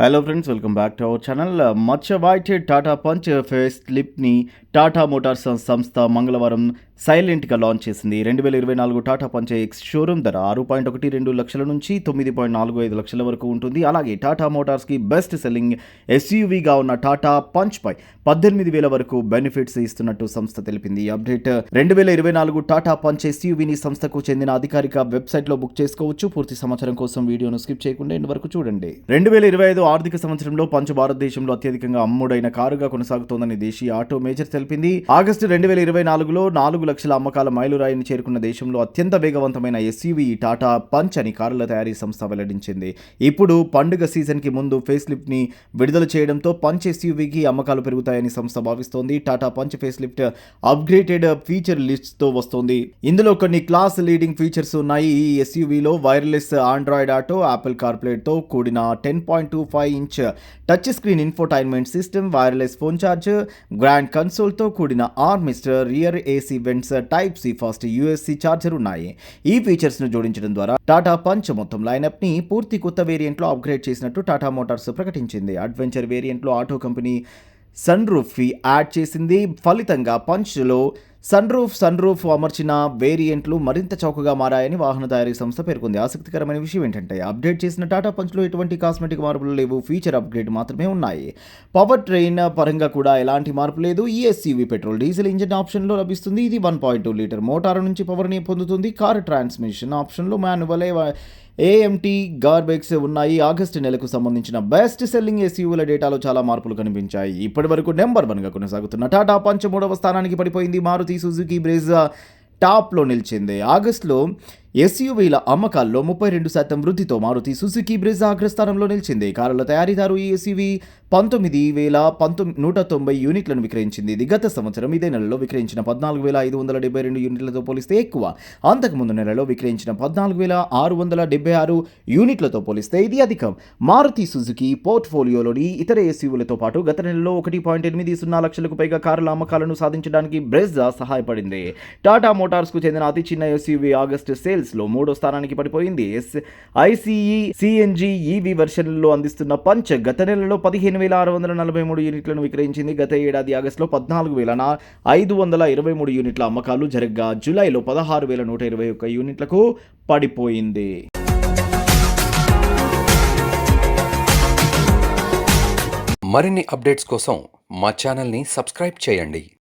Hello friends welcome back to our channel మచ్చ వైట్ Tata Punch face లిప్ని టాటా మోటార్స్ సంస్థ మంగళవారం సైలెంట్గా లాంచ్ చేసింది. రెండు వేల ఇరవై నాలుగు టాటా పంచ్ ఎక్స్ షోరూమ్ ధర ఆరు పాయింట్ ఒకటి రెండు లక్షల నుంచి తొమ్మిది పాయింట్ నాలుగు ఐదు లక్షల వరకు ఉంటుంది. అలాగే టాటా మోటార్స్కి బెస్ట్ సెల్లింగ్ ఎస్యూవీగా ఉన్న టాటా పంచ్ పై పద్దెనిమిది వేల వరకు బెనిఫిట్స్ ఇస్తున్నట్టు సంస్థ తెలిపింది. అప్డేట్ రెండు వేల ఇరవై నాలుగు టాటా పంచ్ ఎస్యూవీని సంస్థకు చెందిన అధికారిక వెబ్సైట్లో బుక్ చేసుకోవచ్చు. పూర్తి సమాచారం కోసం వీడియోను స్కిప్ చేయకుండా ఇంతవరకు వరకు చూడండి. రెండు వేల ఇరవై ఐదు ఆర్థిక సంవత్సరంలో పంచ్ భారతదేశంలో అత్యధికంగా అమ్ముడైన కారుగా కొనసాగుతోందని దేశీయ ఆటో మేజర్ తెలిపింది. ఆగస్టు రెండు వేల ఇరవై నాలుగులో నాలుగు లక్షల అమ్మకాల మైలురాయిని చేరుకున్న దేశంలో అత్యంత వేగవంతమైన ఎస్యూవీ టాటా పంచ్ అని కారుల తయారీ సంస్థ వెల్లడించింది. ఇప్పుడు పండుగ సీజన్కి ముందు ఫేస్ లిఫ్ట్ని విడుదల చేయడంతో పంచ్ ఎస్యూవీకి అమ్మకాలు పెరుగుతాయని సంస్థ భావిస్తోంది. Tata Punch face lift upgraded feature లిస్ట్తో వస్తోంది. ఇందులో కొన్ని క్లాస్ లీడింగ్ ఫీచర్స్ ఉన్నాయి. ఈ ఎస్యూవీలో వైర్లెస్ ఆండ్రాయిడ్ ఆటో యాపిల్ కార్ప్లేట్తో కూడిన ten point two five inch touch screen infotainment system wireless phone charge grand కన్సోల్తో కూడిన armrest rear AC vents type C fast USC charger ఉన్నాయి. ఈ ఫీచర్స్ను జోడించడం ద్వారా టాటా పంచ్ మొత్తం లైనప్ని పూర్తి కొత్త వేరియంట్లో అప్గ్రేడ్ చేసినట్టు టాటా మోటార్స్ ప్రకటించింది. అడ్వెంచర్ వేరియంట్లో ఆటో కంపెనీ సన్ రూఫ్ ఫీ యాడ్ చేసింది. ఫలితంగా పంచ్లో సన్ రూఫ్ సన్ రూఫ్ అమర్చిన వేరియంట్లు మరింత చౌకగా మారాయని వాహన తయారీ సంస్థ పేర్కొంది. ఆసక్తికరమైన విషయం ఏంటంటే అప్డేట్ చేసిన టాటా పంచ్లో ఎటువంటి కాస్మెటిక్ మార్పులు లేవు. ఫీచర్ అప్గ్రేడ్ మాత్రమే ఉన్నాయి. పవర్ ట్రైన్ పరంగా కూడా ఎలాంటి మార్పు లేదు. ఈఎస్సివి పెట్రోల్ డీజిల్ ఇంజిన్ ఆప్షన్లో లభిస్తుంది. ఇది one point two litre motor నుంచి పవర్ని పొందుతుంది. కార్ ట్రాన్స్మిషన్ ఆప్షన్లో మాన్యువల్ ఏఎంటీ గార్బెక్స్ ఉన్నాయి. ఆగస్టు నెలకు సంబంధించిన బెస్ట్ సెల్లింగ్ ఎస్యూల డేటాలో చాలా మార్పులు కనిపించాయి. ఇప్పటి వరకు నెంబర్ వన్గా కొనసాగుతున్న టాటా పంచమూడవ స్థానానికి పడిపోయింది. మారుతి సుజుకి బ్రేజ్ టాప్లో నిలిచింది. ఆగస్టులో ఎస్యూవీల అమ్మకాల్లో ముప్పై రెండు శాతం వృద్ధితో మారుతి సుజుకి బ్రిజ్ అగ్రస్థానంలో నిలిచింది. కారుల తయారీదారు ఈ ఎస్యూవీ పంతొమ్మిది వేల పంతొమ్మిది నూట తొంభై యూనిట్లను విక్రయించింది. ఇది గత సంవత్సరం ఇదే నెలలో విక్రయించిన పద్నాలుగు వేల ఐదు వందల డెబ్బై రెండు యూనిట్లతో పోలిస్తే ఎక్కువ. అంతకుముందు నెలలో విక్రయించిన పద్నాలుగు వేల ఆరు వందల డెబ్బై ఆరు యూనిట్లతో పోలిస్తే ఇది అధికం. మారుతి సుజుకి పోర్ట్ఫోలియోలోని ఇతర ఎస్యూవీలతో పాటు గత నెలలో ఒకటి పాయింట్ ఎనిమిది సున్నా లక్షలకు పైగా కార్ల అమ్మకాలను సాధించడానికి బ్రెజ్జా సహాయపడింది. టాటా మోటార్స్కు చెందిన అతి చిన్న ఎస్యూవీ ఆగస్టు సేల్స్లో మూడో స్థానానికి పడిపోయింది. ఐసీఈ సిఎన్జి ఈవీ వెర్షన్లో అందిస్తున్న పంచ్ గత నెలలో పదిహేను వేల ఆరు వందల నలభై మూడు యూనిట్లను విక్రయించింది. గత ఏడాది ఆగస్టులో పద్నాలుగు వేల ఐదు వందల ఇరవై మూడు యూనిట్ల అమ్మకాలు జరగ్గా. జూలైలో పదహారు వేల నూట ఇరవై ఒక్క యూనిట్లకు పడిపోయింది. మరిన్ని అప్డేట్స్ కోసం మా ఛానల్ని సబ్స్క్రైబ్ చేయండి.